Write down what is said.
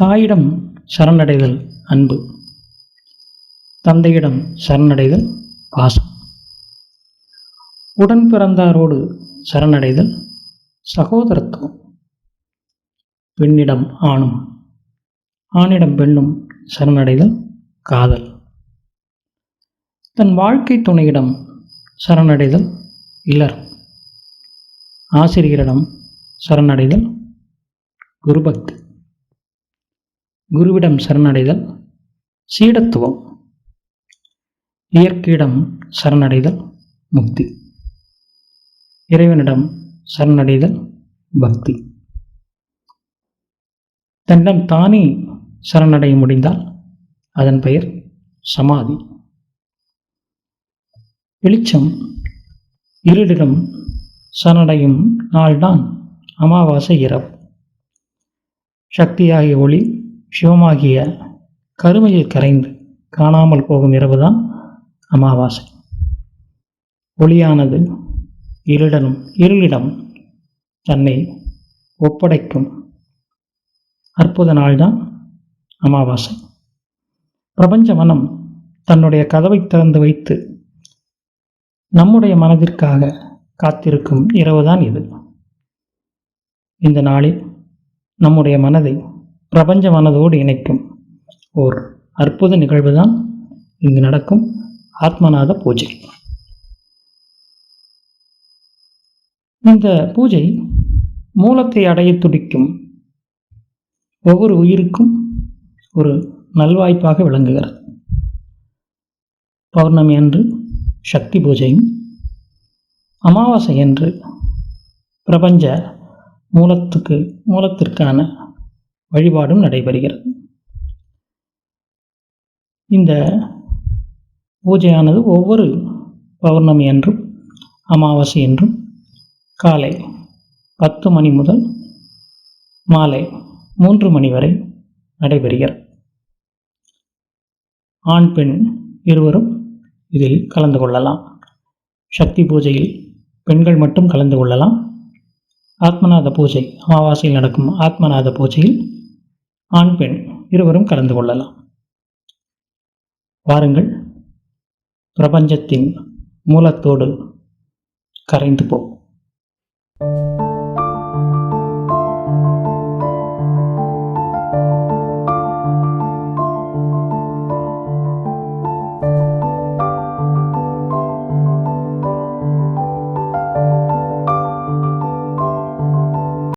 தாயிடம் சரணடைதல் அன்பு. தந்தையிடம் சரணடைதல் பாசம். உடன் பிறந்தாரோடு சரணடைதல் சகோதரத்துவம். பெண்ணிடம் ஆணும் ஆணிடம் பெண்ணும் சரணடைதல் காதல். தன் வாழ்க்கை துணையிடம் சரணடைதல் இலர் ஆசிரியரிடம் சரணடைதல் குருபக்தி. குருவிடம் சரணடைதல் சீடத்துவம் இயற்கையிடம் சரணடைதல் முக்தி. இறைவனிடம் சரணடைதல் பக்தி. தன்னிடம் தானே சரணடைய முடிந்தால் அதன் பெயர் சமாதி. வெளிச்சம் இருளிடம் சரணடையும் நாள்தான் அமாவாசை இரவு. சக்தியாகிய ஒளி சிவமாகிய கருமையில் கரைந்து காணாமல் போகும் இரவுதான் அமாவாசை. ஒளியானது இருடனும் இருளிடம் தன்னை ஒப்படைக்கும் அற்புத நாள்தான் அமாவாசை. பிரபஞ்ச மனம் தன்னுடைய கதவை திறந்து வைத்து நம்முடைய மனதிற்காக காத்திருக்கும் இரவுதான் இது. இந்த நாளில் நம்முடைய மனதை பிரபஞ்ச மனதோடு இணைக்கும் ஓர் அற்புத நிகழ்வு தான் இங்கு நடக்கும் ஆத்மநாத பூஜை. இந்த பூஜை மூலத்தை அடைய துடிக்கும் ஒவ்வொரு உயிருக்கும் ஒரு நல்வாய்ப்பாக விளங்குகிறது. பௌர்ணமி அன்று சக்தி பூஜையும் அமாவாசை என்று பிரபஞ்ச மூலத்துக்கு மூலத்திற்கான வழிபாடும் நடைபெறுகிறது. இந்த பூஜையானது ஒவ்வொரு பௌர்ணமி என்றும் அமாவாசை என்றும் காலை பத்து மணி முதல் மாலை மூன்று மணி வரை நடைபெறுகிறது. ஆண் பெண் இருவரும் இதில் கலந்து கொள்ளலாம். சக்தி பூஜையில் பெண்கள் மட்டும் கலந்து கொள்ளலாம். ஆத்மநாத பூஜை அமாவாசையில் நடக்கும் ஆத்மநாத பூஜையில் ஆண் பெண் இருவரும் கலந்து கொள்ளலாம். வாருங்கள். பிரபஞ்சத்தின் மூலத்தோடு கரைந்து போ.